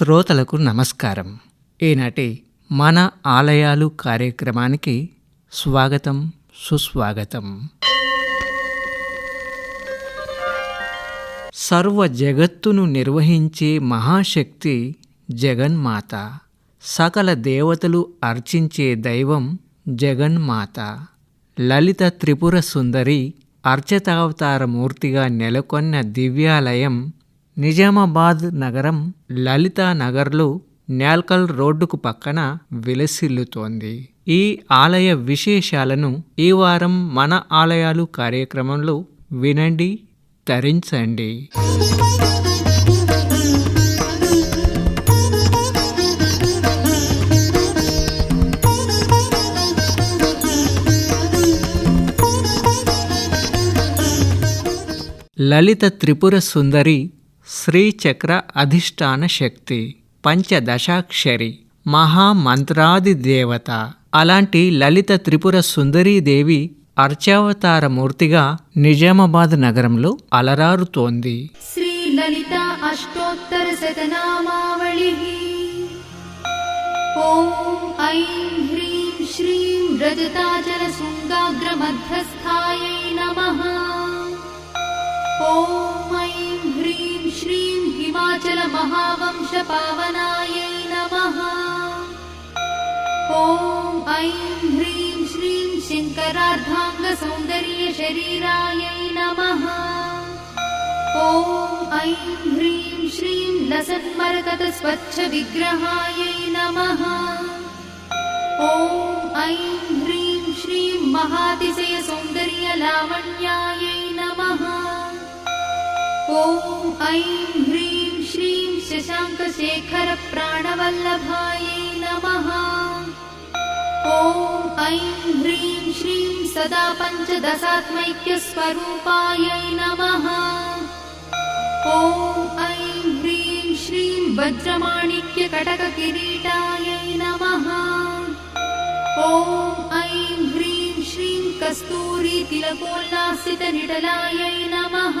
శ్రోతలకు నమస్కారం. ఈనాటి మన ఆలయాలు కార్యక్రమానికి స్వాగతం సుస్వాగతం. సర్వ జగత్తును నిర్వహించే మహాశక్తి జగన్మాత. సకల దేవతలు అర్చించే దైవం జగన్మాత. లలిత త్రిపుర సుందరి అర్చతావతార మూర్తిగా నెలకొన్న దివ్యాలయం నిజామాబాద్ నగరం లలితా నగర్లో నేల్కల్ రోడ్డుకు పక్కన విలసిల్లుతోంది. ఈ ఆలయ విశేషాలను ఈ వారం మన ఆలయాలు కార్యక్రమంలో వినండి తరించండి. లలిత త్రిపుర సుందరి శ్రీచక్ర అధిష్టాన శక్తి పంచదశాక్షరి మహామంత్రాది దేవత. అలాంటి లలిత త్రిపుర సుందరీదేవి అర్చావతారమూర్తిగా నిజామాబాద్ నగరంలో అలరారుతోంది. శ్రీ లలిత అష్టోత్తర శతనామావళి. ఓం ఐం హ్రీం శ్రీం రజతాచల శృంగాగ్ర ఓం ఐం హ్రీం श्रीं हिमाचलमहावंशपावनायै नमः। ॐ ऐं ह्रीं श्रीं शङ्करार्धाङ्गसौन्दर्यशरीरायै नमः। ॐ ऐं ह्रीं श्रीं लसन्मरकतस्वच्छविग्रहायै नमः। ॐ ऐं ह्रीं श्रीं महातिशयसौन्दर्यलावण्यायै ॐ ऐं ह्रीं श्रीं शशाङ्कशेखरप्राणवल्लभायै नमः। ॐ ऐं ह्रीं श्रीं सदा पञ्चदशात्मैक्यस्वरूपायै नमः। ॐ ऐं ह्रीं श्रीं वज्रमाणिक्यकटककिरीटायै नमः। ॐ ऐं ह्रीं श्रीं कस्तूरीतिलकोल्लासितनिटलायै नमः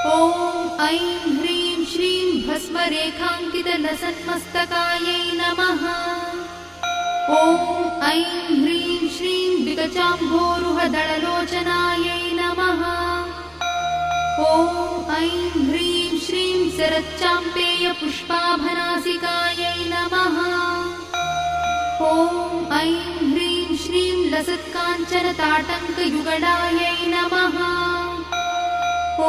ॐ ऐं ह्रीं श्रीं भस्मरेखाङ्कितलसन्मस्तकायै नमः। ॐ ऐं ह्रीं श्रीं विकचाम्भोरुहदळलोचनायै नमः। ॐ ऐं ह्रीं श्रीं शरच्चाम्पेयपुष्पाभनासिकायै नमः। ॐ ऐं ह्रीं श्रीं लसत्काञ्चनताटङ्कयुगडायै नमः ॐ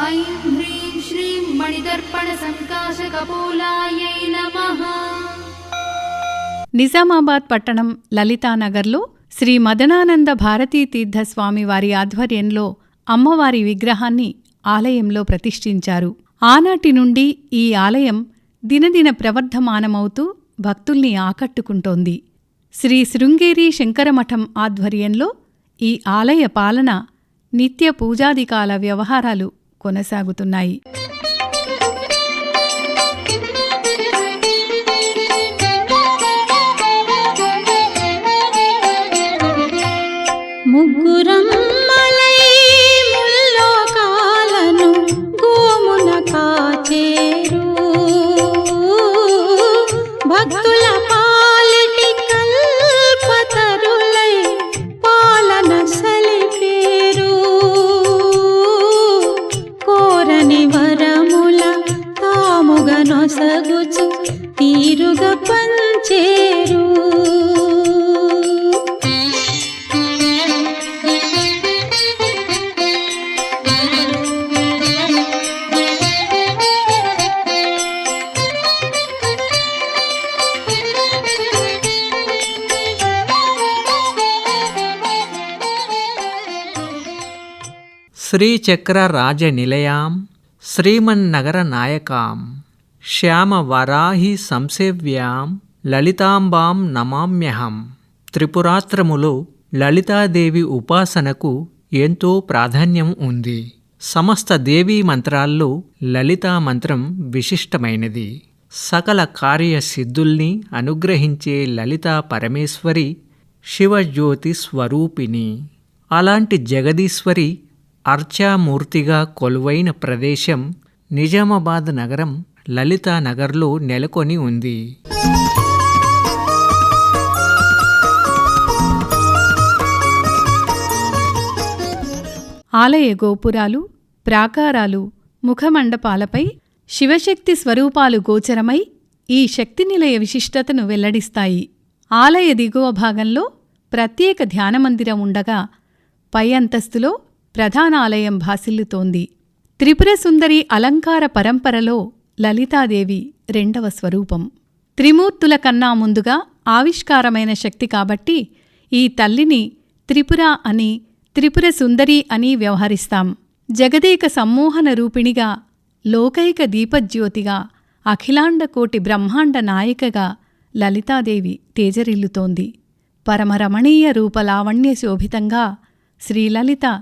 ऐं ह्रीं श्रीं मणिदर्पणसङ्काशकपोलायै नमः నిజామాబాద్ పట్టణం లలితానగర్లో శ్రీ మదనానంద భారతీ తీర్థ స్వామి వారి ఆధ్వర్యంలో అమ్మవారి విగ్రహాన్ని ఆలయంలో ప్రతిష్ఠించారు ఆనాటి నుండి ఈ ఆలయం దినదిన ప్రవర్ధమానమవుతూ భక్తుల్ని ఆకట్టుకుంటోంది శ్రీ శృంగేరి శంకరమఠం ఆధ్వర్యంలో ఈ ఆలయ పాలన నిత్య పూజాధికాల వ్యవహారాలు కొనసాగుతున్నాయి. ముగ్గురం ముల్లోకాలను గోమున శ్రీచక్ర రాజనిలయాం శ్రీమన్నగర నాయకాం శ్యామ వరాహి సంసేవ్యాం లలితాంబాం నమామ్యహం త్రిపురాత్రములో లలితాదేవి ఉపాసనకు ఎంతో ప్రాధాన్యం ఉంది. సమస్త దేవీ మంత్రాల్లో లలితా మంత్రం విశిష్టమైనది. సకల కార్య సిద్ధుల్ని అనుగ్రహించే లలితా పరమేశ్వరి శివజ్యోతి స్వరూపిణి. అలాంటి జగదీశ్వరి అర్చామూర్తిగా కొలువైన ప్రదేశం నిజామాబాద్ నగరం లలితా నగర్లో నెలకొని ఉంది. ఆలయ గోపురాలు ప్రాకారాలు ముఖమండపాలపై శివశక్తి స్వరూపాలు గోచరమై ఈ శక్తి నిలయ విశిష్టతను వెల్లడిస్తాయి. ఆలయ దిగువ భాగంలో ప్రత్యేక ధ్యానమందిరం ఉండగా పై అంతస్తులో ప్రధాన ఆలయం భాసిల్లుతోంది. త్రిపుర సుందరి అలంకార పరంపరలో లలితాదేవి రెండవ స్వరూపం. త్రిమూర్తుల కన్నా ముందుగా ఆవిష్కారమైన శక్తి కాబట్టి ఈ తల్లిని త్రిపుర అని త్రిపుర సుందరి అని వ్యవహరిస్తాం. జగదేక సమ్మోహన రూపిణిగా లోకైక దీపజ్యోతిగా అఖిలాండకోటి బ్రహ్మాండ నాయికగా లలితాదేవి తేజరిల్లుతోంది. పరమరమణీయ రూపలావణ్య శోభితంగా శ్రీలలిత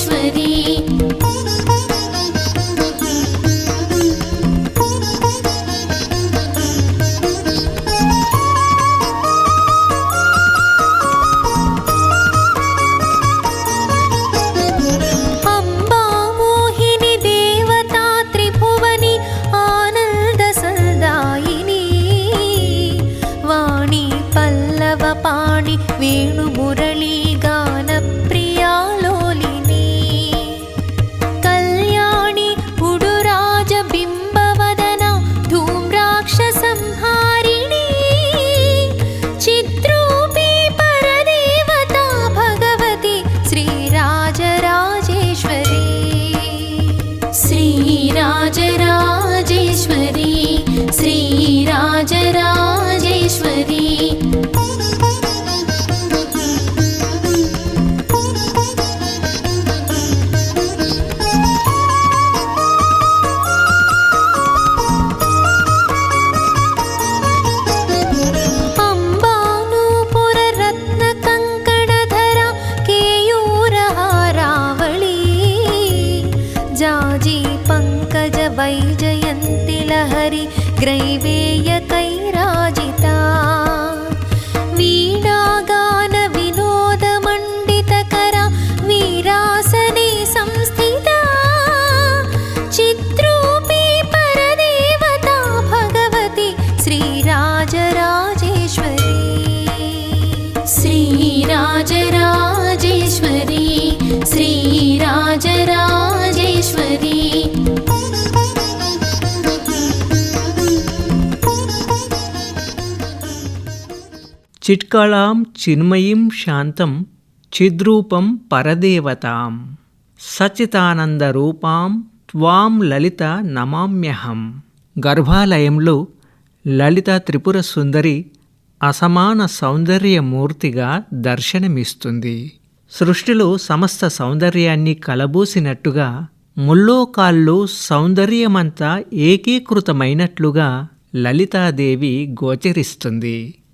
श्रीराजराजेश्वरी చిట్కళాం చిన్మయీం శాంతం చిద్రూపం పరదేవతాం సచితానందరూపాం త్వాం లలిత నమామ్యహం. గర్భాలయంలో లలిత త్రిపుర సుందరి అసమాన సౌందర్యమూర్తిగా దర్శనమిస్తుంది. సృష్టిలో సమస్త సౌందర్యాన్ని కలబూసినట్టుగా ముల్లోకాల్లో సౌందర్యమంతా ఏకీకృతమైనట్లుగా లలితాదేవి గోచరిస్తుంది.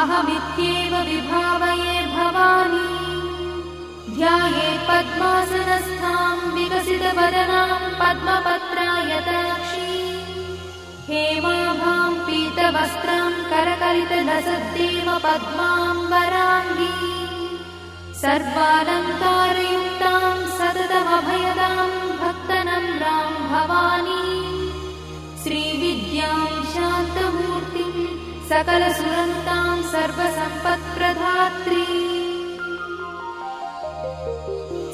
अहमित्येव विभावये भवानि। ध्याये पद्मासनस्तां विकसितवदनां पद्मपत्रायताक्षी हेमाभां पीतवस्त्रां करकलितदसद्देव पद्मां वराङ्गी। सर्वालङ्कारयुक्तां सततमभयदां भक्तनन्द्रां भवानी। श्रीविद्यां शान्तमूर्ति सकलसुरन्तां सर्वसम्पत्प्रधात्री।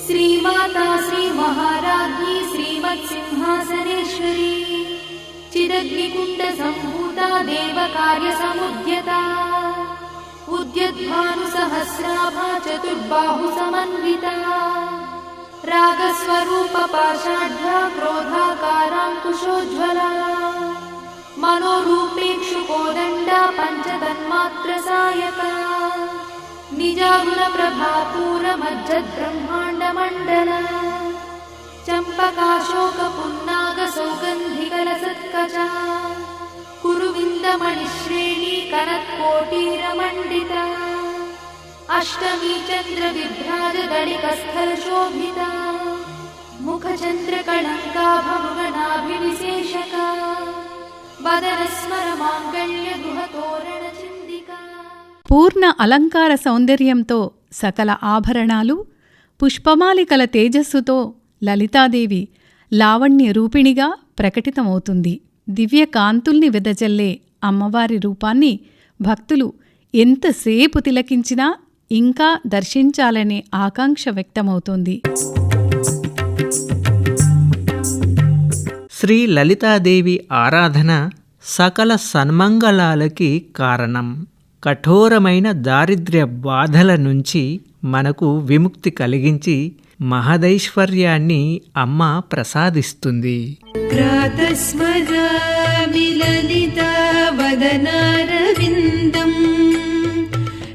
श्रीमाता श्रीमहाराज्ञी श्रीमत्सिंहासनेश्वरी चिदग्निकुण्डसम्भूता देवकार्यसमुद्यता उद्यद्भानुसहस्राभा चतुर्बाहुसमन्विता रागस्वरूपपाषाढ्या क्रोधाकाराङ्कुशोज्ज्वला मनोरूपेक्षुकोदण्डा पञ्च तन्मात्रयका निजागुर प्रभापूरमज्जद्ब्रह्माण्ड मण्डला चम्पकाशोकपुन्नागसौगन्धिकरसत्कचा कुरुविन्दमणिश्रेणीकरत्कोटीरमण्डिता अष्टमीचन्द्र विभ्राजदृस्थलशोभिता పూర్ణ అలంకార సౌందర్యంతో సకల ఆభరణాలు పుష్పమాలికల తేజస్సుతో లలితాదేవి లావణ్య రూపిణిగా ప్రకటితమవుతుంది. దివ్య కాంతుల్ని వెదజల్లే అమ్మవారి రూపాన్ని భక్తులు ఎంతసేపు తిలకించినా ఇంకా దర్శించాలనే ఆకాంక్ష వ్యక్తమవుతోంది. శ్రీ లలితాదేవి ఆరాధన సకల సన్మంగళాలకి కారణం. కఠోరమైన దారిద్ర్య బాధల నుంచి మనకు విముక్తి కలిగించి మహదైశ్వర్యాన్ని అమ్మ ప్రసాదిస్తుంది.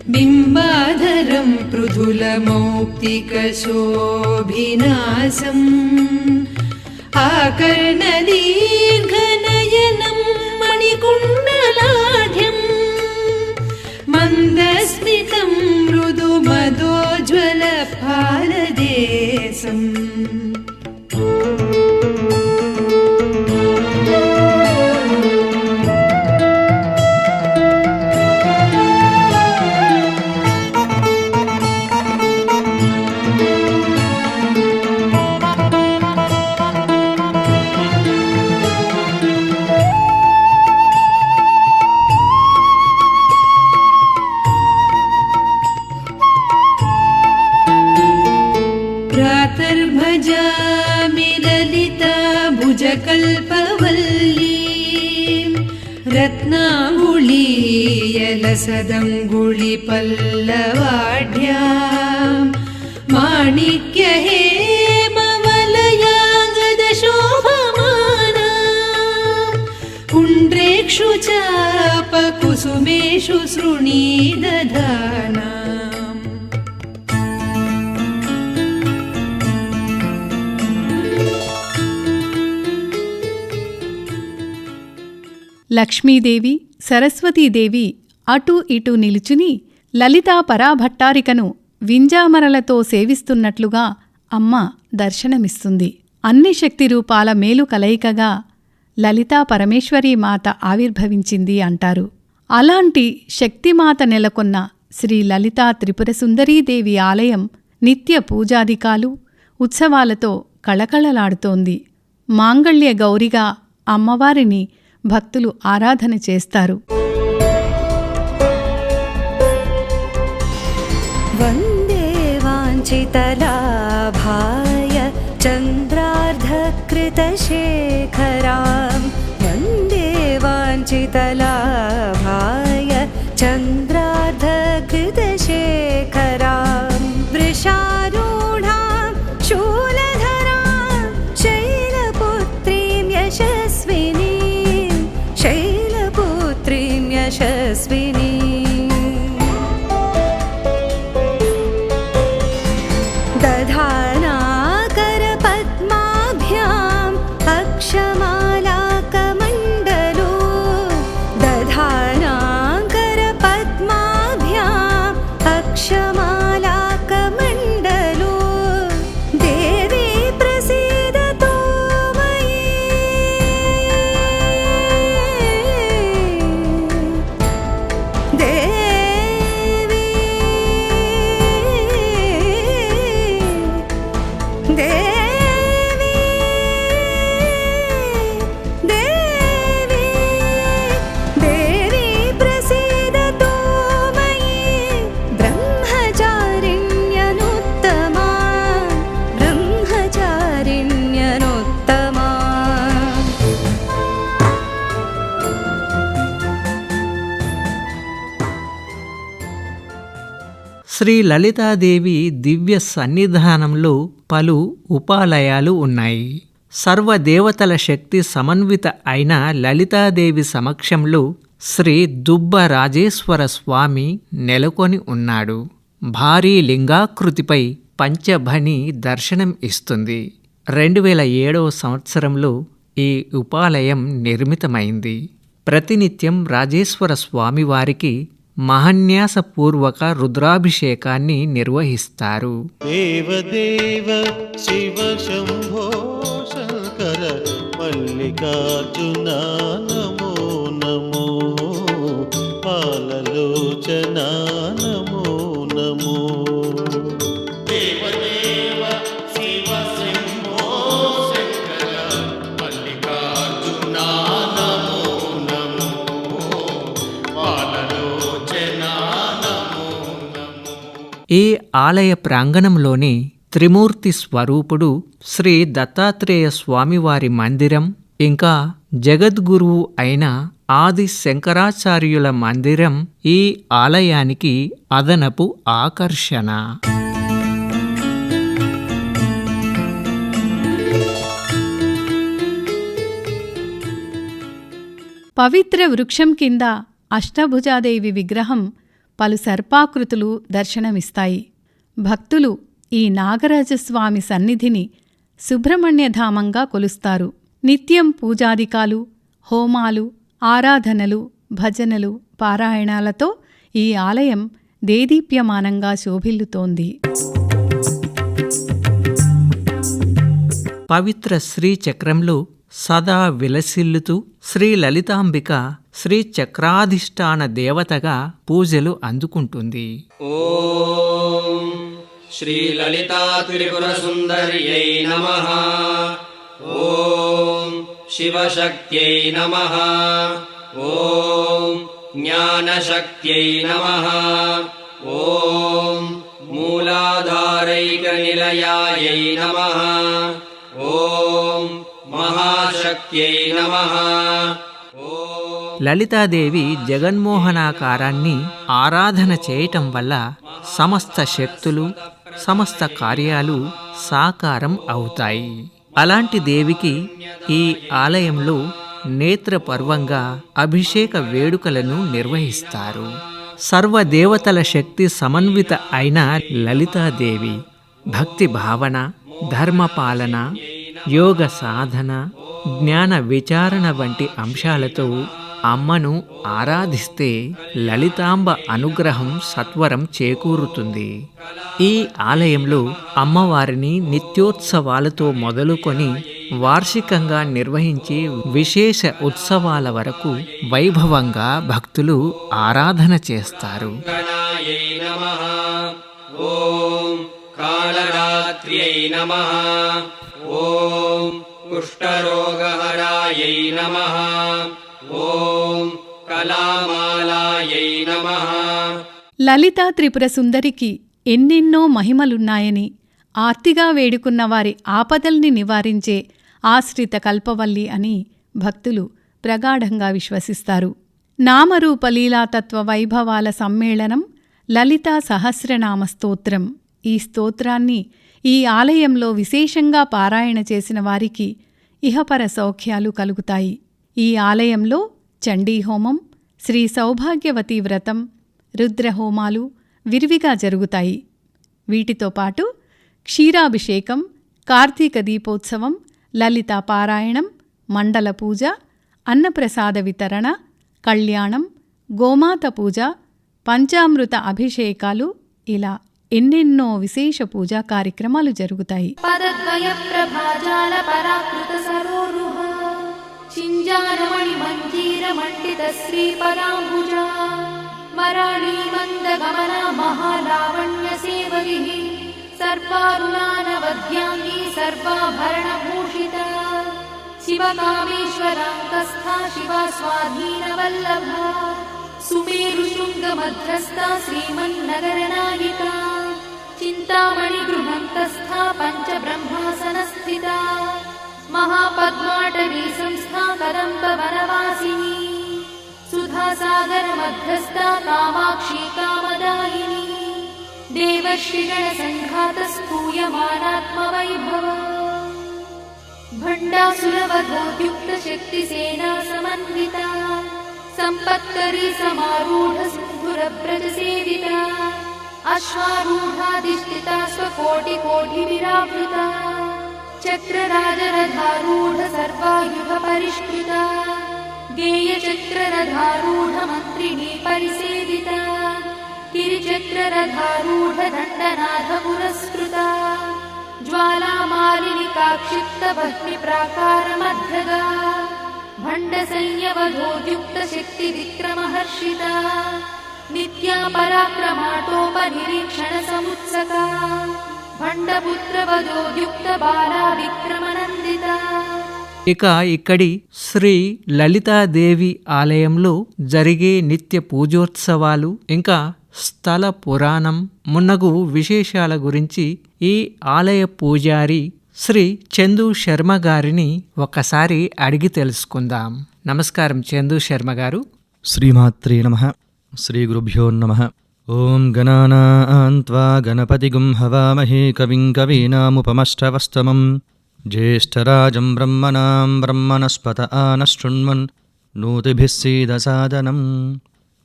బింబాధరం పృథులమౌక్తికశోభినాశం कर्नदीर्घनयनं मणिकुण्डलाघं मन्दस्मितं मृदुमदोज्वलफालदेशम् कुण्ड्रेक्षु चापकुसुमेषु सृणीदधाना లక్ష్మీదేవి సరస్వతీదేవి అటూ ఇటూ నిలుచుని లలితా పరాభట్టారికను వింజామరలతో సేవిస్తున్నట్లుగా అమ్మ దర్శనమిస్తుంది అన్ని శక్తి రూపాల మేలు కలయికగా లలితా పరమేశ్వరీమాత ఆవిర్భవించింది అంటారు. అలాంటి శక్తిమాత నెలకొన్న శ్రీ లలితా త్రిపుర సుందరీదేవి ఆలయం నిత్య పూజాధికాలు ఉత్సవాలతో కళకళలాడుతోంది. మాంగళ్య గౌరిగా అమ్మవారిని భక్తులు ఆరాధన చేస్తారు. వందే ലാഭ శ్రీ లలితాదేవి దివ్య సన్నిధానంలో పలు ఉపాలయాలు ఉన్నాయి. సర్వదేవతల శక్తి సమన్విత అయిన లలితాదేవి సమక్షంలో శ్రీ దుబ్బ రాజేశ్వర స్వామి నెలకొని ఉన్నాడు. భారీ లింగాకృతిపై పంచభని దర్శనం ఇస్తుంది. రెండు వేల ఏడవ సంవత్సరంలో ఈ ఉపాలయం నిర్మితమైంది. ప్రతినిత్యం రాజేశ్వర స్వామివారికి మహన్యాసపూర్వక రుద్రాభిషేకాన్ని నిర్వహిస్తారు. దేవదేవ శివ శంభో శంకర మల్లికార్జున ఈ ఆలయ ప్రాంగణంలోని త్రిమూర్తి స్వరూపుడు శ్రీ దత్తాత్రేయ స్వామివారి మందిరం ఇంకా జగద్గురువు అయిన ఆది శంకరాచార్యుల మందిరం ఈ ఆలయానికి అదనపు ఆకర్షణ. పవిత్ర వృక్షం కింద అష్టభుజాదేవి విగ్రహం పలు సర్పాకృతులు దర్శనమిస్తాయి. భక్తులు ఈ నాగరాజస్వామి సన్నిధిని సుబ్రహ్మణ్యధామంగా కొలుస్తారు. నిత్యం పూజాదికాలు హోమాలు ఆరాధనలు భజనలు పారాయణాలతో ఈ ఆలయం దేదీప్యమానంగా శోభిల్లుతోంది. పవిత్ర శ్రీచక్రంలో సదా విలసిల్లుతూ శ్రీ లలితాంబిక శ్రీ చక్రాధిష్టాన దేవతగా పూజలు అందుకుంటుంది. ఓం శ్రీ లలితా త్రిపుర సుందర్యై నమ. ఓం శివశక్త్యై నమ. ఓం జ్ఞానశక్త్యై నమ. ఓం మూలాధారైకనిలయాయై నమ. ఓం మహాశక్త్యై నమ. లలితాదేవి జగన్మోహనాకారాన్ని ఆరాధన చేయటం వల్ల సమస్త శక్తులు సమస్త కార్యాలు సాకారం అవుతాయి. అలాంటి దేవికి ఈ ఆలయంలో నేత్రపర్వంగా అభిషేక వేడుకలను నిర్వహిస్తారు. సర్వదేవతల శక్తి సమన్విత అయిన లలితాదేవి భక్తి భావన ధర్మపాలన యోగ సాధన జ్ఞాన విచారణ వంటి అంశాలతో అమ్మను ఆరాధిస్తే లలితాంబ అనుగ్రహం సత్వరం చేకూరుతుంది. ఈ ఆలయంలో అమ్మవారిని నిత్యోత్సవాలతో మొదలుకొని వార్షికంగా నిర్వహించే విశేష ఉత్సవాల వరకు వైభవంగా భక్తులు ఆరాధన చేస్తారు. ఓం కాళరాత్ర్యై నమః. లలితా త్రిపుర సుందరికి ఎన్నెన్నో మహిమలున్నాయని ఆర్తిగా వేడుకున్న వారి ఆపదల్ని నివారించే ఆశ్రిత కల్పవల్లి అని భక్తులు ప్రగాఢంగా విశ్వసిస్తారు. నామరూపలీలాతత్వ వైభవాల సమ్మేళనం లలితా సహస్రనామ స్తోత్రం. ఈ స్తోత్రాన్ని ఈ ఆలయంలో విశేషంగా పారాయణ చేసిన వారికి ఇహపర సౌఖ్యాలు కలుగుతాయి. ఈ ఆలయంలో చండీహోమం శ్రీ సౌభాగ్యవతి వ్రతం రుద్రహోమాలు విరివిగా జరుగుతాయి. వీటితో పాటు క్షీరాభిషేకం కార్తీక దీపోత్సవం లలిత పారాయణం మండల పూజ అన్నప్రసాద వితరణ కళ్యాణం గోమాత పూజ పంచామృత అభిషేకాలు ఇలా ఎన్నెన్నో విశేష పూజా కార్యక్రమాలు జరుగుతాయి. णि मन्दिर मण्डिल श्री पदाम्बुजा मराळी वन्दरावण्य सेव सर्वा शिवा स्वाधीनवल्लभा सुमेरुशुङ्गभद्रस्था श्रीमन्नगरनायिका। चिन्तामणिगृहन्तस्था पञ्चब्रह्मासनस्थिता। महापद्माटवी संस्था वनवासी सुधासागरमध्यस्था कामाक्षी कामदायिनी देवश्रिगणसङ्घातस्फूयमानात्मवैभव भण्डासुरवधोद्युक्तशक्तिसेना समन्विता सम्पत्करी समारूढ अश्वारूढाधिष्ठिता स्वकोटिकोटिभिरावृता। चक्रराजरधारूढ रधारूढ सर्वा युह परिष्कृता देयचक्ररधारुढ मन्त्रिणी परिसीदिता। तिरिचक्ररधारूढ दण्डनाथ पुरस्कृता ज्वालामालिनिकाक्षिप्तभक्ति प्राकार मध्यदा भण्ड शक्ति विक्रम नित्या पराक्रमाटोपनिरीक्षण समुत्सका ఇక ఇక్కడి శ్రీ లలితాదేవి ఆలయంలో జరిగే నిత్య పూజోత్సవాలు ఇంకా స్థల పురాణం మున్నగు విశేషాల గురించి ఈ ఆలయ పూజారి శ్రీ చందు శర్మ గారిని ఒకసారి అడిగి తెలుసుకుందాం. నమస్కారం చందు శర్మ గారు. శ్రీమాత్రే నమ. శ్రీగురుభ్యో నమ. ఓం గణానాన్వా గణపతిగుం హవామహే కవిం కవీనాముపమష్టవస్తమం జ్యేష్ఠరాజం బ్రహ్మణాం బ్రహ్మణస్పత ఆనశృణ్వన్ నూతిభిः सीदसादनम्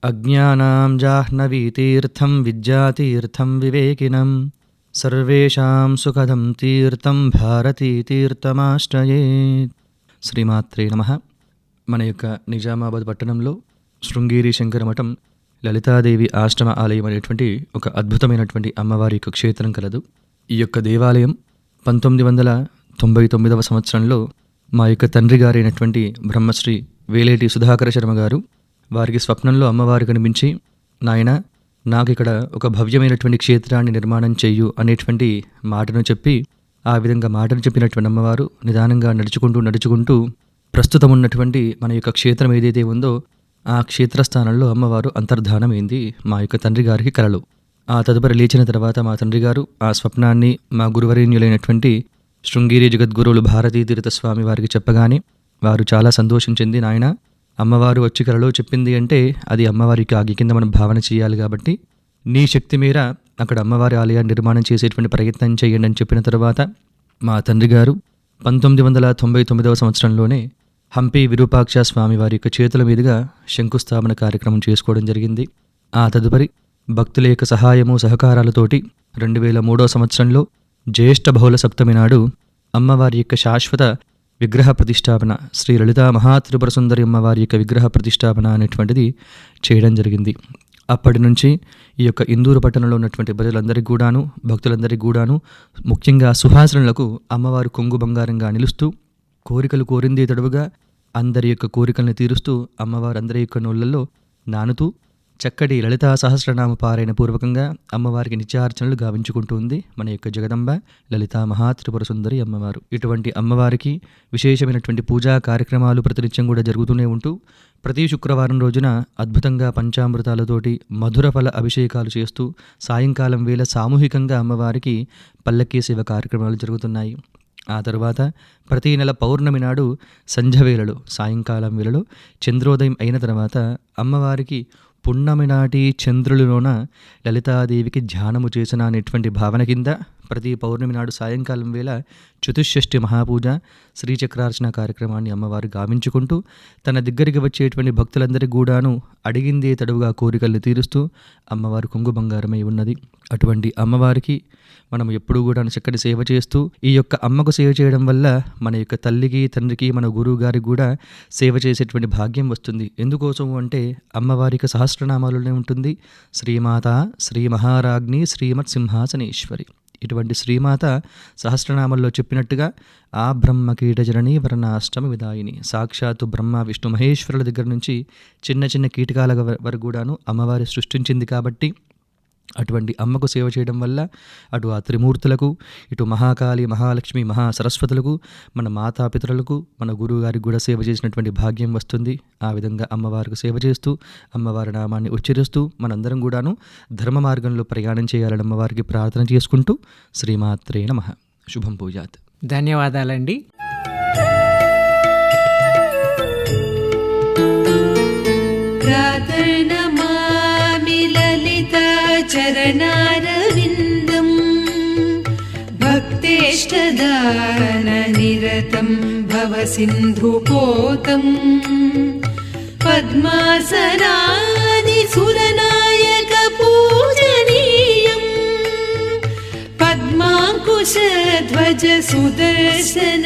अज्ञानां जाह्नवीतीर्थं विद्यातीर्थं विवेकिनं सर्वेषां सुखदं तीर्थं భారతీతీర్థమాశ్రయేత్ శ్రీమాత్రే నమ మన యొక్క నిజామాబాద్ పట్టణంలో శృంగేరి శంకర మఠం లలితాదేవి ఆశ్రమ ఆలయం అనేటువంటి ఒక అద్భుతమైనటువంటి అమ్మవారి యొక్క క్షేత్రం కలదు. ఈ యొక్క దేవాలయం పంతొమ్మిది వందల తొంభై తొమ్మిదవ సంవత్సరంలో మా యొక్క తండ్రి గారైనటువంటి బ్రహ్మశ్రీ వేలేటి సుధాకర శర్మ గారు వారికి స్వప్నంలో అమ్మవారు కనిపించి నాయన నాకు ఇక్కడ ఒక భవ్యమైనటువంటి క్షేత్రాన్ని నిర్మాణం చేయు అనేటువంటి మాటను చెప్పి ఆ విధంగా మాటను చెప్పినటువంటి అమ్మవారు నిదానంగా నడుచుకుంటూ నడుచుకుంటూ ప్రస్తుతం ఉన్నటువంటి మన యొక్క క్షేత్రం ఏదైతే ఉందో ఆ క్షేత్రస్థానంలో అమ్మవారు అంతర్ధానమైంది మా యొక్క తండ్రి గారికి కలలు. ఆ తదుపరి లేచిన తర్వాత మా తండ్రి గారు ఆ స్వప్నాన్ని మా గురువరీన్యులైనటువంటి శృంగేరి జగద్గురువులు భారతీ తీర్థ స్వామి వారికి చెప్పగానే వారు చాలా సంతోషించింది నాయన అమ్మవారు వచ్చి కలలో చెప్పింది అంటే అది అమ్మవారికి ఆగి కింద మనం భావన చేయాలి కాబట్టి నీ శక్తి మేర అక్కడ అమ్మవారి ఆలయాన్ని నిర్మాణం చేసేటువంటి ప్రయత్నం చేయండి అని చెప్పిన తర్వాత మా తండ్రి గారు పంతొమ్మిది వందల తొంభై తొమ్మిదవ సంవత్సరంలోనే హంపి విరూపాక్ష స్వామి వారి యొక్క చేతుల మీదుగా శంకుస్థాపన కార్యక్రమం చేసుకోవడం జరిగింది. ఆ తదుపరి భక్తుల యొక్క సహాయము సహకారాలతోటి రెండు వేల మూడో సంవత్సరంలో జ్యేష్ఠ బహుళ సప్తమి నాడు అమ్మవారి యొక్క శాశ్వత విగ్రహ ప్రతిష్టాపన శ్రీ లలితా మహాత్రిపుర సుందరి అమ్మవారి యొక్క విగ్రహ ప్రతిష్టాపన అనేటువంటిది చేయడం జరిగింది. అప్పటి నుంచి ఈ యొక్క ఇందూరు పట్టణంలో ఉన్నటువంటి ప్రజలందరికీ కూడాను భక్తులందరికీ కూడాను ముఖ్యంగా సుహాసనులకు అమ్మవారు కొంగు బంగారంగా నిలుస్తూ కోరికలు కోరింది తడవుగా అందరి యొక్క కోరికలను తీరుస్తూ అమ్మవారు అందరి యొక్క నోళ్ళలో నానుతూ చక్కటి లలితా సహస్రనామ పారాయణ పూర్వకంగా అమ్మవారికి నిత్యార్చనలు గావించుకుంటూ ఉంది మన యొక్క జగదంబ లలితా మహాత్రిపుర సుందరి అమ్మవారు. ఇటువంటి అమ్మవారికి విశేషమైనటువంటి పూజా కార్యక్రమాలు ప్రతినిత్యం కూడా జరుగుతూనే ఉంటూ ప్రతి శుక్రవారం రోజున అద్భుతంగా పంచామృతాలతోటి మధుర ఫల అభిషేకాలు చేస్తూ సాయంకాలం వేళ సామూహికంగా అమ్మవారికి పల్లకీ సేవ కార్యక్రమాలు జరుగుతున్నాయి. ఆ తరువాత ప్రతి నెల పౌర్ణమి నాడు సంధ్యవేళలో సాయంకాలం వేళలో చంద్రోదయం అయిన తర్వాత అమ్మవారికి పున్నమి నాటి చంద్రులలోన లలితాదేవికి ధ్యానము చేసిన అనేటువంటి భావన కింద ప్రతి పౌర్ణమి నాడు సాయంకాలం వేళ చతుషష్ఠి మహాపూజ శ్రీచక్రార్చన కార్యక్రమాన్ని అమ్మవారు గావించుకుంటూ తన దగ్గరికి వచ్చేటువంటి భక్తులందరికీ కూడాను అడిగిందే తడువుగా కోరికలు తీరుస్తూ అమ్మవారు కొంగు బంగారమై ఉన్నది. అటువంటి అమ్మవారికి మనం ఎప్పుడూ కూడా చక్కటి సేవ చేస్తూ ఈ యొక్క అమ్మకు సేవ చేయడం వల్ల మన యొక్క తల్లికి తండ్రికి మన గురువు గారికి కూడా సేవ చేసేటువంటి భాగ్యం వస్తుంది. ఎందుకోసం అంటే అమ్మవారికి సహస్రనామాలోనే ఉంటుంది. శ్రీమాత శ్రీ మహారాజ్ని శ్రీమత్ సింహాసనేశ్వరి ఇటువంటి శ్రీమాత సహస్రనామంలో చెప్పినట్టుగా ఆ బ్రహ్మ కీటజనని వర్ణాష్టమి విదాయిని సాక్షాత్తు బ్రహ్మ విష్ణు మహేశ్వరుల దగ్గర నుంచి చిన్న చిన్న కీటకాల వరకు కూడాను అమ్మవారి సృష్టించింది కాబట్టి అటువంటి అమ్మకు సేవ చేయడం వల్ల అటు ఆ త్రిమూర్తులకు ఇటు మహాకాళి మహాలక్ష్మి మహాసరస్వతులకు మన మాతాపితరులకు మన గురువుగారికి కూడా సేవ చేసినటువంటి భాగ్యం వస్తుంది. ఆ విధంగా అమ్మవారికి సేవ చేస్తూ అమ్మవారి నామాన్ని ఉచ్చరిస్తూ మనందరం కూడాను ధర్మ మార్గంలో ప్రయాణం చేయాలని అమ్మవారికి ప్రార్థన చేసుకుంటూ శ్రీమాత్రే నమ. శుభం పూజాత్. ధన్యవాదాలండి. श्रेष्ठदाननिरतं भव सिन्धुपोतम् पद्मासनादिसुरनायकपूजनीयम् पद्माङ्कुशध्वज सुदर्शन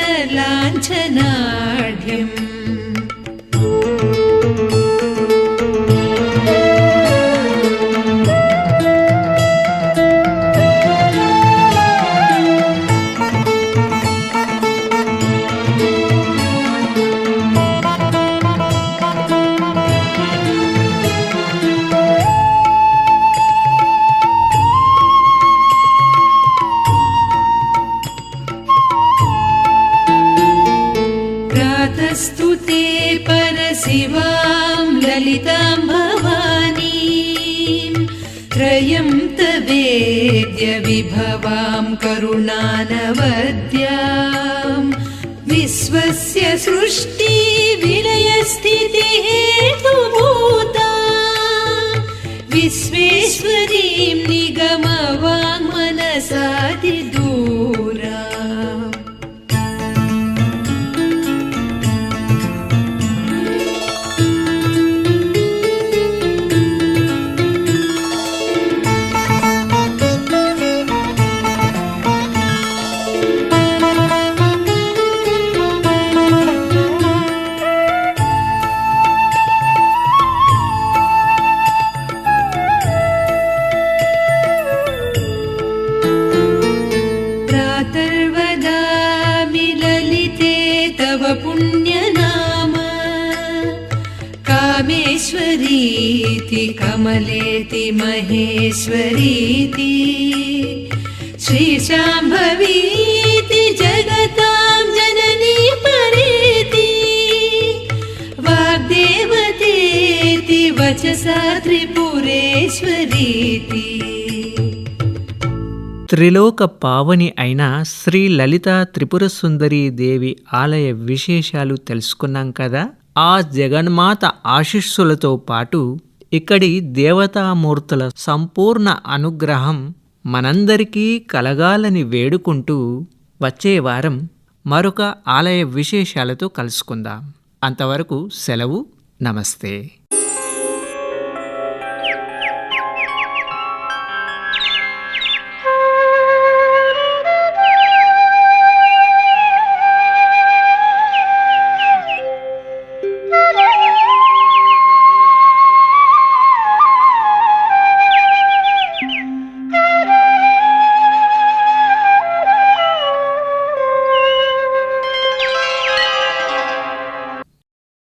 త్రిలోక పావని అయిన శ్రీ లలిత త్రిపుర సుందరీ దేవి ఆలయ విశేషాలు తెలుసుకున్నాం కదా? ఆ జగన్మాత ఆశీస్సులతో పాటు ఇక్కడి దేవతామూర్తుల సంపూర్ణ అనుగ్రహం మనందరికీ కలగాలని వేడుకుంటూ వచ్చే వారం మరొక ఆలయ విశేషాలతో కలుసుకుందాం. అంతవరకు సెలవు నమస్తే.